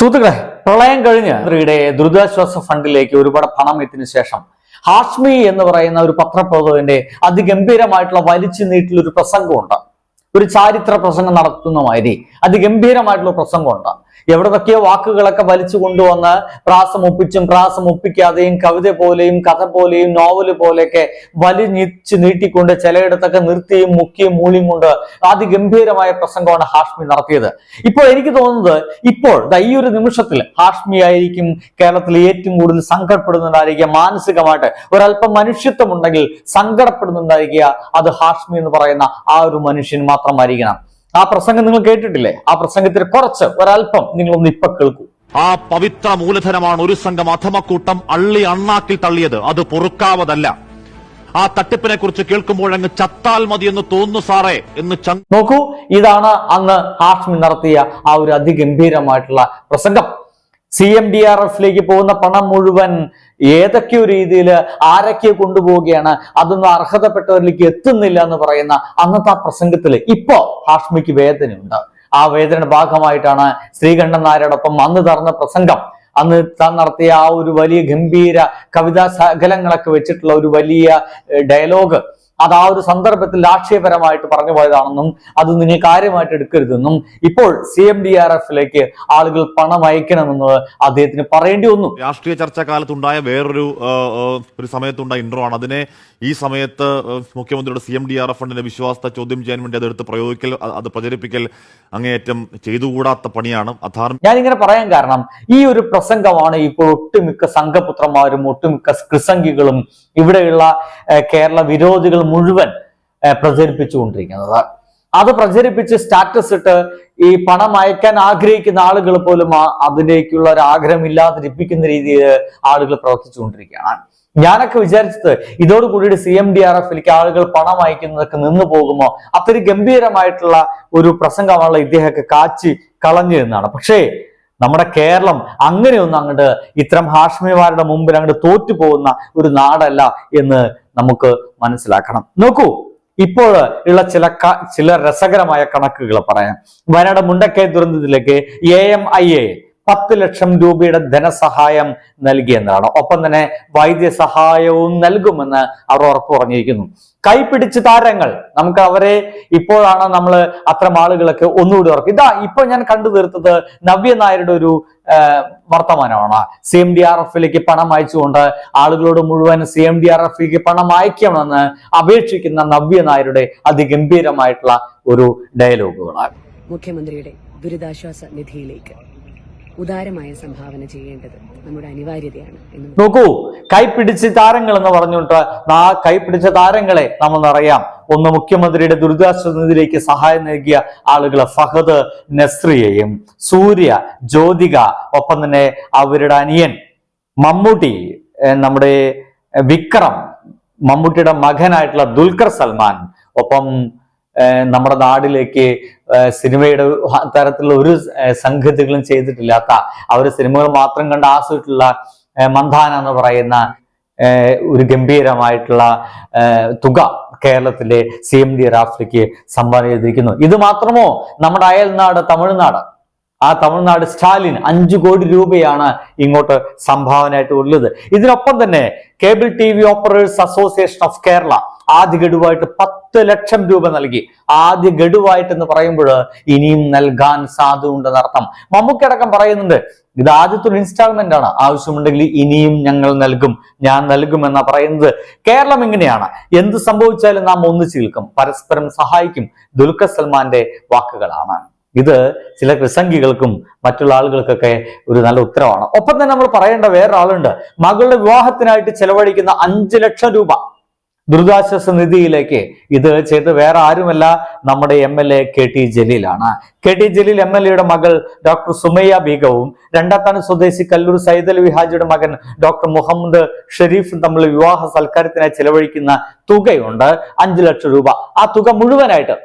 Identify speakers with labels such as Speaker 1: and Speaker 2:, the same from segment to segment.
Speaker 1: സുഹൃത്തുക്കളെ പ്രളയം കഴിഞ്ഞ് മന്ത്രിയുടെ ദുരിതാശ്വാസ ഫണ്ടിലേക്ക് ഒരുപാട് പണം എത്തിയതിനു ശേഷം ഹാഷ്മി എന്ന് പറയുന്ന ഒരു പത്രപ്രവർത്തകന്റെ അതിഗംഭീരമായിട്ടുള്ള വലിച്ചു നീട്ടിലൊരു പ്രസംഗമുണ്ട്. ഒരു ചാരിത്ര പ്രസംഗം നടത്തുന്ന മാതിരി അതിഗംഭീരമായിട്ടുള്ള പ്രസംഗമുണ്ട്. എവിടത്തൊക്കെയോ വാക്കുകളൊക്കെ വലിച്ചു കൊണ്ടുവന്ന് പ്രാസം ഒപ്പിച്ചും പ്രാസം ഒപ്പിക്കാതെയും കവിത പോലെയും കഥ പോലെയും നോവൽ പോലെയൊക്കെ വലിഞ്ഞിച്ച് നീട്ടിക്കൊണ്ട് ചിലയിടത്തൊക്കെ നിർത്തിയും മുക്കിയും മൂളിയും കൊണ്ട് അതിഗംഭീരമായ പ്രസംഗമാണ് ഹാഷ്മി നടത്തിയത്. ഇപ്പോൾ എനിക്ക് തോന്നുന്നത് ഇപ്പോൾ ഈ ഒരു നിമിഷത്തിൽ ഹാഷ്മി ആയിരിക്കും കേരളത്തിൽ ഏറ്റവും കൂടുതൽ സങ്കടപ്പെടുന്നുണ്ടായിരിക്കുക. മാനസികമായിട്ട് ഒരല്പം മനുഷ്യത്വം ഉണ്ടെങ്കിൽ സങ്കടപ്പെടുന്നുണ്ടായിരിക്കുക. അത് ഹാഷ്മി എന്ന് പറയുന്ന ആ ഒരു മനുഷ്യൻ മാത്രമായിരിക്കണം. ആ പ്രസംഗം നിങ്ങൾ കേട്ടിട്ടില്ലേ? ആ പ്രസംഗത്തിൽ കുറച്ച് ഒരല്പം നിങ്ങൾ ഒന്ന് ഇപ്പൊ കേൾക്കൂ.
Speaker 2: ആ പവിത്ര മൂലധനമാണ് ഒരു സംഘം അധമക്കൂട്ടം അള്ളി അണ്ണാക്കിൽ തള്ളിയത്. അത് പൊറുക്കാവതല്ല. ആ തട്ടിപ്പിനെ കുറിച്ച് കേൾക്കുമ്പോൾ അങ്ങ് ചത്താൽ മതി എന്ന് തോന്നുന്നു സാറേ എന്ന്
Speaker 1: നോക്കൂ ഇതാണ് അന്ന് ഹാഷ്മി നടത്തിയ ആ ഒരു അതിഗംഭീരമായിട്ടുള്ള പ്രസംഗം. സി എം ഡി ആർ എഫിലേക്ക് പോകുന്ന പണം മുഴുവൻ ഏതൊക്കെയോ രീതിയിൽ ആരൊക്കെ കൊണ്ടുപോവുകയാണ്. അതൊന്നും അർഹതപ്പെട്ടവരിലേക്ക് എത്തുന്നില്ല എന്ന് പറയുന്ന അന്നത്തെ ആ പ്രസംഗത്തിൽ ഇപ്പോ ഹാഷ്മിക്ക് വേദനയുണ്ട്. ആ വേദന ഭാഗമായിട്ടാണ് ശ്രീകണ്ഠൻ നായരോടൊപ്പം അന്ന് തറന്ന പ്രസംഗം. അന്ന് താൻ നടത്തിയ ആ ഒരു വലിയ ഗംഭീര കവിതാ ശകലങ്ങളൊക്കെ വെച്ചിട്ടുള്ള ഒരു വലിയ ഡയലോഗ്. അത് ആ ഒരു സന്ദർഭത്തിൽ ആക്ഷേപരമായിട്ട് പറഞ്ഞു പോയതാണെന്നും അത് നിങ്ങൾ കാര്യമായിട്ട് എടുക്കരുതെന്നും ഇപ്പോൾ സി എം ഡി ആർ എഫിലേക്ക് ആളുകൾ പണം അയക്കണമെന്നത് അദ്ദേഹത്തിന് പറയേണ്ടി വന്നു.
Speaker 2: രാഷ്ട്രീയ ചർച്ച കാലത്തുണ്ടായ വേറൊരു ഒരു സമയത്തുണ്ടായ ഇൻട്രോ ആണ്. അതിനെ ഈ സമയത്ത് മുഖ്യമന്ത്രിയുടെ C M D R F ഫണ്ടിന്റെ വിശ്വാസത്തെ ചോദ്യം ചെയ്യാൻ വേണ്ടി അതെടുത്ത് പ്രയോഗിക്കൽ അത് പ്രചരിപ്പിക്കൽ അങ്ങേയറ്റം ചെയ്തുകൂടാത്ത പണിയാണ്. അധാർമിക
Speaker 1: ഞാനിങ്ങനെ പറയാൻ കാരണം ഈ ഒരു പ്രസംഗമാണ് ഇപ്പോൾ ഒട്ടുമിക്ക സംഘപുത്രന്മാരും ഒട്ടുമിക്ക കൃസംഗികളും ഇവിടെയുള്ള കേരള വിരോധികൾ മുഴുവൻ പ്രചരിപ്പിച്ചുകൊണ്ടിരിക്കുന്നത്. അത് പ്രചരിപ്പിച്ച് സ്റ്റാറ്റസ് ഇട്ട് ഈ പണം അയക്കാൻ ആഗ്രഹിക്കുന്ന ആളുകൾ പോലും അതിലേക്കുള്ള ഒരു ആഗ്രഹം ഇല്ലാതിരിപ്പിക്കുന്ന രീതിയിൽ ആളുകൾ പ്രവർത്തിച്ചുകൊണ്ടിരിക്കുകയാണ്. ഞാനൊക്കെ വിചാരിച്ചത് ഇതോടുകൂടി സി എം ഡി ആർ എഫിലേക്ക് ആളുകൾ പണം അയക്കുന്നതൊക്കെ നിന്നു പോകുമോ? അത്രയും ഗംഭീരമായിട്ടുള്ള ഒരു പ്രസംഗമാണല്ലോ ഇദ്ദേഹമൊക്കെ കാച്ചി കളഞ്ഞു എന്നാണ്. പക്ഷേ നമ്മുടെ കേരളം അങ്ങനെയൊന്നും അങ്ങോട്ട് ഇത്തരം ഹാഷ്മിമാരുടെ മുമ്പിൽ അങ്ങോട്ട് തോറ്റു പോകുന്ന ഒരു നാടല്ല എന്ന് നമുക്ക് മനസ്സിലാക്കണം. നോക്കൂ ഇപ്പോൾ ഉള്ള ചില ചില രസകരമായ കണക്കുകൾ പറയാം. വയനാട് മുണ്ടക്കൈ ദുരന്തത്തിലേക്ക് എ എം ഐ എ പത്ത് ലക്ഷം രൂപയുടെ ധനസഹായം നൽകിയെന്നാണ്. ഒപ്പം തന്നെ വൈദ്യസഹായവും നൽകുമെന്ന് അവർ ഉറപ്പു പറഞ്ഞിരിക്കുന്നു. കൈപിടിച്ച് താരങ്ങൾ നമുക്ക് അവരെ ഇപ്പോഴാണ് നമ്മൾ അത്തരം ആളുകളൊക്കെ ഒന്നുകൂടി ഉറപ്പ്. ഇതാ ഇപ്പോൾ ഞാൻ കണ്ടു തീർത്തത് നവ്യ നായരുടെ ഒരു വർത്തമാനമാണ്. സി എം ഡി ആർ എഫിലേക്ക് പണം അയച്ചുകൊണ്ട് ആളുകളോട് മുഴുവൻ സി എം ഡി ആർ എഫിലേക്ക് പണം അയക്കണമെന്ന് അപേക്ഷിക്കുന്ന നവ്യ നായരുടെ അതിഗംഭീരമായിട്ടുള്ള ഒരു ഡയലോഗുകളാണ്.
Speaker 3: മുഖ്യമന്ത്രിയുടെ ദുരിതാശ്വാസ നിധിയിലേക്ക്. ഉദാരമായ സംഭാവന ചെയ്യേണ്ടത് നമ്മുടെ അനിവാര്യതയാണ്
Speaker 1: നോക്കൂ കൈപിടിച്ച് താരങ്ങൾ എന്ന് പറഞ്ഞുകൊണ്ട് ആ കൈപിടിച്ച താരങ്ങളെ നമ്മൾ അറിയാം ഒന്ന് മുഖ്യമന്ത്രിയുടെ ദുരിതാശ്വാസ നിധിയിലേക്ക് സഹായം നൽകിയ ആളുകൾ ഫഹദ് നസ്രിയയും സൂര്യ ജ്യോതിക ഒപ്പം തന്നെ അവരുടെ അനിയൻ മമ്മൂട്ടി നമ്മുടെ വിക്രം മമ്മൂട്ടിയുടെ മകനായിട്ടുള്ള ദുൽഖർ സൽമാൻ ഒപ്പം നമ്മുടെ നാടിലേക്ക് സിനിമയുടെ തരത്തിലുള്ള ഒരു സംഗതികളും ചെയ്തിട്ടില്ലാത്ത അവർ സിനിമകൾ മാത്രം കണ്ട് ആസ്വദിച്ചിട്ടുള്ള മന്ദാന എന്ന് പറയുന്ന ഒരു ഗംഭീരമായിട്ടുള്ള തുക കേരളത്തിലെ സി എം ഡി റാഫ്ലിക്ക് സംഭാവന ചെയ്തിരിക്കുന്നു. ഇത് മാത്രമോ? നമ്മുടെ അയൽനാട് തമിഴ്നാട്. ആ തമിഴ്നാട് സ്റ്റാലിൻ അഞ്ചു കോടി രൂപയാണ് ഇങ്ങോട്ട് സംഭാവനയായിട്ട് ഉള്ളത്. ഇതിനൊപ്പം തന്നെ cable TV operators association of Kerala ആദ്യ ഗഡുവായിട്ട് പത്ത് ലക്ഷം രൂപ നൽകി. ആദ്യ ഗഡുവായിട്ട് എന്ന് പറയുമ്പോൾ ഇനിയും നൽകാൻ സാധ്യതയുണ്ടെന്ന് അർത്ഥം. മമ്മൂക്കടക്കം പറയുന്നുണ്ട് ഇത് ആദ്യത്തെ ഒരു ഇൻസ്റ്റാൾമെന്റ് ആണ്. ആവശ്യമുണ്ടെങ്കിൽ ഇനിയും ഞങ്ങൾ നൽകും. ഞാൻ നൽകും എന്നാ പറയുന്നത്. കേരളം ഇങ്ങനെയാണ്. എന്ത് സംഭവിച്ചാലും നാം ഒന്നിച്ചു നിൽക്കും. പരസ്പരം സഹായിക്കും. ദുൽഖർ സൽമാന്റെ വാക്കുകളാണ്. ഇത് ചില കൃസംഗികൾക്കും മറ്റുള്ള ആളുകൾക്കൊക്കെ ഒരു നല്ല ഉത്തരവാണ്. ഒപ്പം തന്നെ നമ്മൾ പറയേണ്ട വേറൊരാളുണ്ട്. മകളുടെ വിവാഹത്തിനായിട്ട് ചെലവഴിക്കുന്ന അഞ്ചു ലക്ഷം രൂപ. ദുരിതാശ്വാസ നിധിയിലേക്ക് ഇത് ചെയ്ത് വേറെ ആരുമല്ല നമ്മുടെ M L A K T ജലീലാണ്. K T Jaleel M L എയുടെ മകൾ ഡോക്ടർ സുമയ്യ ബീഗവും രണ്ടാത്താനം സ്വദേശി കല്ലൂർ സൈദൽ വിഹാജിയുടെ മകൻ ഡോക്ടർ മുഹമ്മദ് ഷെരീഫും തമ്മിൽ വിവാഹ സൽക്കാരത്തിനായി ചെലവഴിക്കുന്ന തുകയുണ്ട് അഞ്ചു ലക്ഷം രൂപ. ആ തുക മുഴുവനായിട്ട്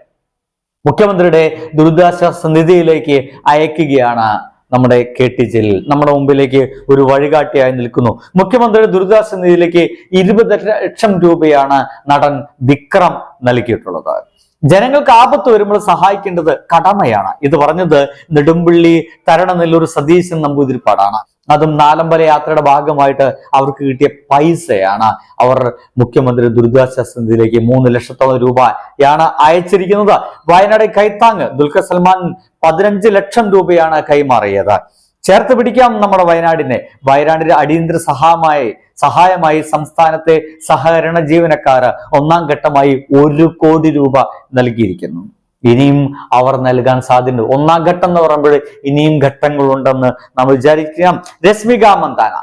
Speaker 1: മുഖ്യമന്ത്രിയുടെ ദുരിതാശ്വാസ നിധിയിലേക്ക് അയക്കുകയാണ്. നമ്മുടെ കെ ടി ജലീൽ നമ്മുടെ മുമ്പിലേക്ക് ഒരു വഴികാട്ടിയായി നിൽക്കുന്നു. മുഖ്യമന്ത്രിയുടെ ദുരിതാശ്വാസ നിധിയിലേക്ക് ഇരുപത് ലക്ഷം രൂപയാണ് നടൻ വിക്രം നൽകിയിട്ടുള്ളത്. ജനങ്ങൾക്ക് ആപത്ത് വരുമ്പോൾ സഹായിക്കേണ്ടത് കടമയാണ്. ഇത് പറഞ്ഞത് നെടുമ്പള്ളി തരണനെല്ലൂർ സതീശൻ നമ്പൂതിരിപ്പാടാണ്. അതും നാലമ്പല യാത്രയുടെ ഭാഗമായിട്ട് അവർക്ക് കിട്ടിയ പൈസയാണ് അവർ മുഖ്യമന്ത്രി ദുരിതാശ്വാസ നിധിയിലേക്ക് മൂന്ന് ലക്ഷത്തോളം രൂപയാണ് അയച്ചിരിക്കുന്നത്. വയനാട് കൈത്താങ് ദുൽഖർ സൽമാൻ പതിനഞ്ച് ലക്ഷം രൂപയാണ് കൈമാറിയത്. ചേർത്ത് പിടിക്കാം നമ്മുടെ വയനാടിനെ. വയനാടിന്റെ അടിയന്തര സഹായമായി സഹായമായി സംസ്ഥാനത്തെ സഹകരണ ജീവനക്കാർ ഒന്നാം ഘട്ടമായി ഒരു കോടി രൂപ നൽകിയിരിക്കുന്നു. ഇനിയും അവർ നൽകാൻ സാധ്യതയുണ്ട്. ഒന്നാം ഘട്ടം എന്ന് പറയുമ്പോൾ ഇനിയും ഘട്ടങ്ങളുണ്ടെന്ന് നാം വിചാരിക്കാം. രശ്മിക മന്ദാന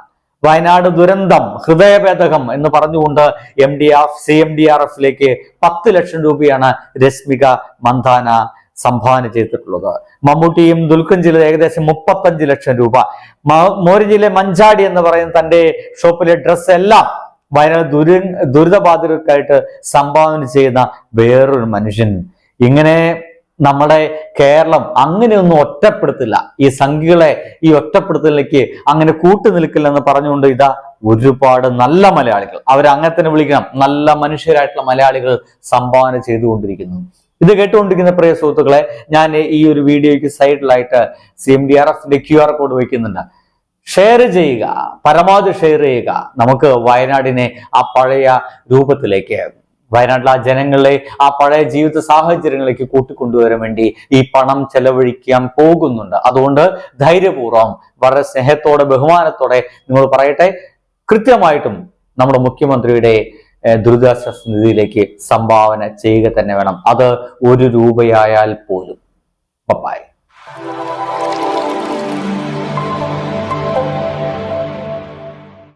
Speaker 1: വയനാട് ദുരന്തം ഹൃദയഭേദകം എന്ന് പറഞ്ഞുകൊണ്ട് M D R C M D R എഫിലേക്ക് പത്ത് ലക്ഷം രൂപയാണ് രശ്മിക മന്ദാന സംഭാവന ചെയ്തിട്ടുള്ളത്. മമ്മൂട്ടിയും ദുൽഖൻ ജില്ല ഏകദേശം മുപ്പത്തഞ്ച് ലക്ഷം രൂപ. മ- മോരിജിയിലെ മഞ്ചാടി എന്ന് പറയുന്ന തന്റെ ഷോപ്പിലെ ഡ്രസ് എല്ലാം വയനാട് ദുരി ദുരിതബാധിതർക്കായിട്ട് സംഭാവന ചെയ്യുന്ന വേറൊരു മനുഷ്യൻ. ഇങ്ങനെ നമ്മുടെ കേരളം അങ്ങനെയൊന്നും ഒറ്റപ്പെടുത്തില്ല. ഈ സംഖ്യകളെ ഈ ഒറ്റപ്പെടുത്തലിലേക്ക് അങ്ങനെ കൂട്ടു നിൽക്കില്ലെന്ന് പറഞ്ഞുകൊണ്ട് ഇതാ ഒരുപാട് നല്ല മലയാളികൾ. അവരങ്ങനെ തന്നെ വിളിക്കണം. നല്ല മനുഷ്യരായിട്ടുള്ള മലയാളികൾ സംഭാവന ചെയ്തുകൊണ്ടിരിക്കുന്നു. ഇത് കേട്ടുകൊണ്ടിരിക്കുന്ന പ്രിയ സുഹൃത്തുക്കളെ ഞാൻ ഈ ഒരു വീഡിയോയ്ക്ക് സൈഡിലായിട്ട് സി എം ഡി ആർ എഫിന്റെ ക്യു ആർ കോഡ് വയ്ക്കുന്നുണ്ട്. ഷെയർ ചെയ്യുക പരമാവധി ഷെയർ ചെയ്യുക. നമുക്ക് വയനാടിനെ ആ പഴയ രൂപത്തിലേക്ക് വയനാട്ടിലെ ആ ജനങ്ങളെ ആ പഴയ ജീവിത സാഹചര്യങ്ങളിലേക്ക് കൂട്ടിക്കൊണ്ടുവരാൻ വേണ്ടി ഈ പണം ചെലവഴിക്കാൻ പോകുന്നുണ്ട്. അതുകൊണ്ട് ധൈര്യപൂർവം വളരെ സ്നേഹത്തോടെ ബഹുമാനത്തോടെ നിങ്ങൾ പറയട്ടെ. കൃത്യമായിട്ടും നമ്മുടെ മുഖ്യമന്ത്രിയുടെ ദുരിതാശ്വാസ നിധിയിലേക്ക് സംഭാവന ചെയ്യുക തന്നെ വേണം. അത് ഒരു രൂപയായാൽ പോലും. ബൈ